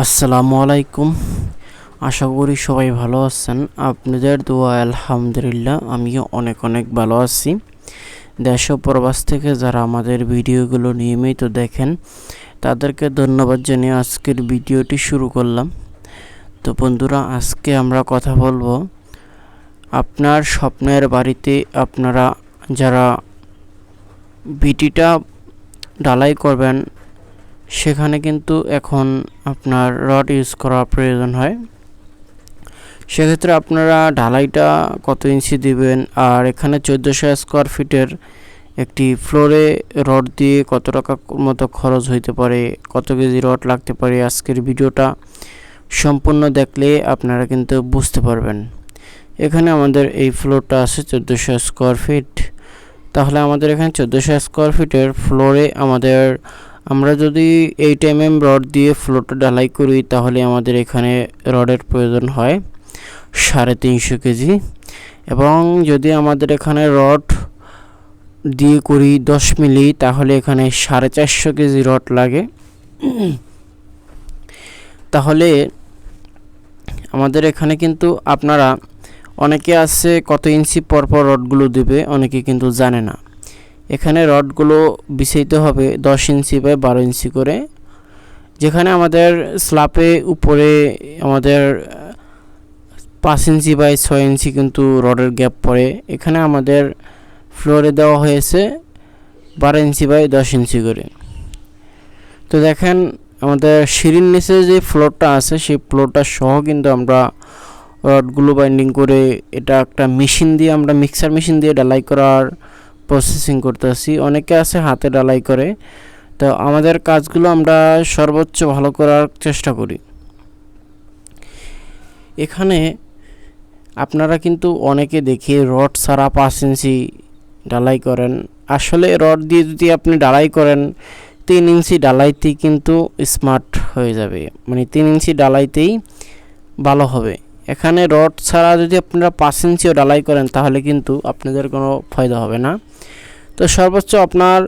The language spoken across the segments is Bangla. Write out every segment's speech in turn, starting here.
আসসালামু আলাইকুম। আশা করি সবাই ভালো আছেন। আপনাদের দোয়া, আলহামদুলিল্লাহ, আমিও অনেক অনেক ভালো আছি। দেশ ও প্রবাস থেকে যারা আমাদের ভিডিওগুলো নিয়মিত দেখেন, তাদেরকে ধন্যবাদ জানিয়ে আজকের ভিডিওটি শুরু করলাম। তো বন্ধুরা, আজকে আমরা কথা বলব আপনার স্বপ্নের বাড়িতে আপনারা যারা বিটিটা ঢালাই করবেন সেখানে কিন্তু এখন আপনার রড ইউজ করা প্রয়োজন হয়। সেক্ষেত্রে আপনারা ঢালাইটা কত ইঞ্চি দিবেন আর এখানে চোদ্দোশো স্কোয়ার ফিটের একটি ফ্লোরে রড দিয়ে কত টাকা মতো খরচ হইতে পারে, কত কেজি রড লাগতে পারে আজকের ভিডিওটা সম্পূর্ণ দেখলে আপনারা কিন্তু বুঝতে পারবেন। এখানে আমাদের এই ফ্লোরটা আছে চোদ্দোশো স্কোয়ার ফিট তাহলে আমাদের এখানে চোদ্দোশো স্কোয়ার ফিটের ফ্লোরে আমাদের আমরা যদি এইট এম এম রড দিয়ে ফ্লোরটা ঢালাই করি, তাহলে আমাদের এখানে রডের প্রয়োজন হয় সাড়ে তিনশো কেজি। এবং যদি আমাদের এখানে রড দিয়ে করি দশ মিলি, তাহলে এখানে সাড়ে চারশো কেজি রড লাগে। তাহলে আমাদের এখানে কিন্তু আপনারা, অনেকে আছে কত ইঞ্চি পরপর রডগুলো দেবে, অনেকে কিন্তু জানে না। এখানে রডগুলো বিছাইতে হবে দশ ইঞ্চি বা বারো ইঞ্চি করে। যেখানে আমাদের স্লাপে উপরে আমাদের, পাঁচ ইঞ্চি বাই ছয় ইঞ্চি কিন্তু রডের গ্যাপ পড়ে। এখানে আমাদের ফ্লোরে দেওয়া হয়েছে বারো ইঞ্চি বাই দশ ইঞ্চি করে। তো দেখেন, আমাদের সিঁড়ির নিচে যে ফ্লোরটা আছে, সেই ফ্লোরটা সহ কিন্তু আমরা রডগুলো বাইন্ডিং করে এটা একটা মেশিন দিয়ে, আমরা মিক্সার মেশিন দিয়ে ডালাই করার প্রসেসিং করতেছি। অনেকে আছে হাতে ডালাই করে। তো আমাদের কাজগুলো আমরা সর্বোচ্চ ভালো করার চেষ্টা করি। এখানে আপনারা কিন্তু অনেকে দেখি রড ছাড়া পাঁচ ইঞ্চি ডালাই করেন। আসলে রড দিয়ে যদি আপনি ডালাই করেন, তিন ইঞ্চি ডালাইতেই কিন্তু স্মার্ট হয়ে যাবে। মানে তিন ইঞ্চি ডালাইতেই ভালো হবে। এখানে রড ছাড়া যদি আপনারা পাঁচ ইঞ্চিও ডালাই করেন, তাহলে কিন্তু আপনাদের কোনো ফায়দা হবে না। তো সর্বোচ্চ আপনার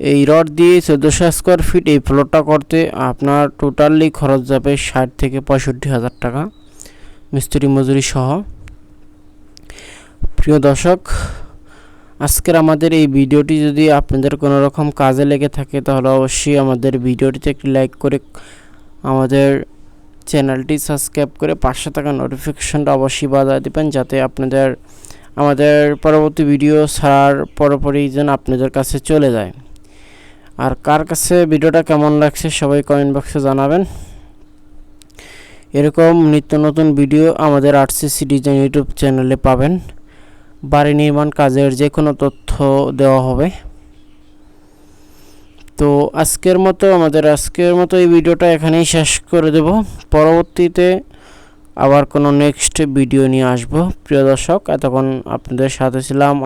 এই রড দিয়ে চোদ্দোশো স্কোয়ার ফিট এই ফ্লোরটা করতে আপনার টোটালি খরচ যাবে ষাট থেকে পঁয়ষট্টি হাজার টাকা, মিস্ত্রি মজুরি সহ। প্রিয় দর্শক, আজকের আমাদের এই ভিডিওটি যদি আপনাদের কোনো রকম কাজে লেগে থাকে, তাহলে অবশ্যই আমাদের ভিডিওটিতে একটি লাইক করে আমাদের চ্যানেলটি সাবস্ক্রাইব করে পাঁচশো টাকা নোটিফিকেশনটা অবশ্যই বাজায় দেবেন যাতে আপনাদের, আমাদের পরবর্তী ভিডিও ছাড়ার পরপরই যেন আপনাদের কাছে চলে যায়। আর কার কাছে ভিডিওটা কেমন লাগছে সবাই কমেন্ট বক্সে জানাবেন। এরকম নিত্য নতুন ভিডিও আমাদের আরসিসি ডিজাইন ইউটিউব চ্যানেলে পাবেন। বাড়ি নির্মাণ কাজের যে কোনো তথ্য দেওয়া হবে। তো আজকের মতো, আমাদের আজকের মতো এই ভিডিওটা এখানেই শেষ করে দেব। পরবর্তীতে আবার কোনো নেক্সট ভিডিও নিয়ে আসব। প্রিয় দর্শক, এতক্ষণ আপনাদের সাথে ছিলাম।